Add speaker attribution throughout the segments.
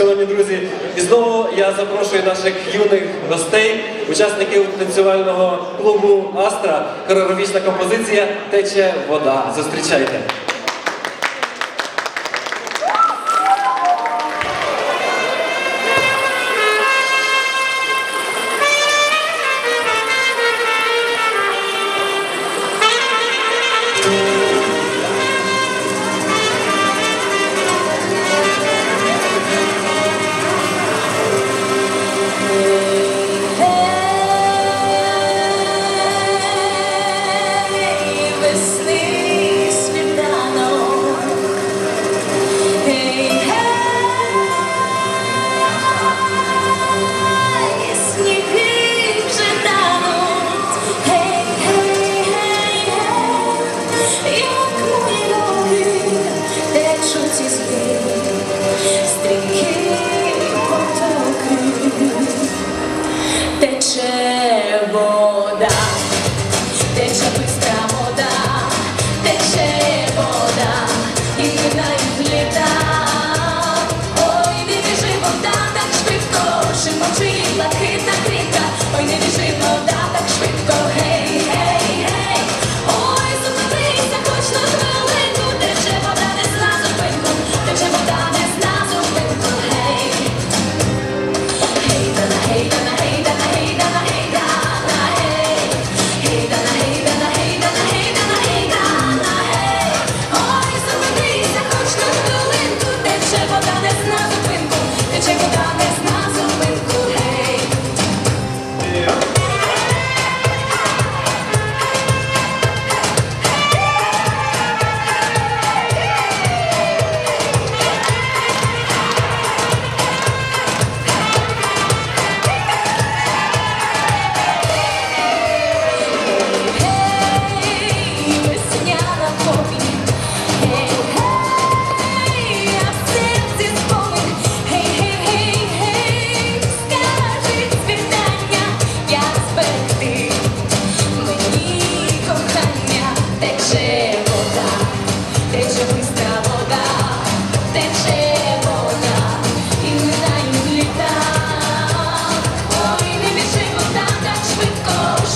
Speaker 1: шановні друзі. І знову я запрошую наших юних гостей, учасників танцювального клубу Астра, хореографічна композиція Тече вода. Зустрічайте.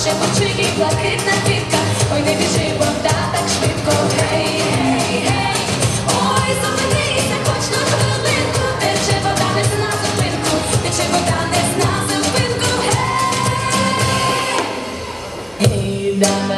Speaker 2: шепочу ой не біжи, бо так швидко. Гей, гей, гей, ой, зупинися, хоч на хвилинку, тече вода не на зупинку, тече вода не на зупинку, гей. Hey,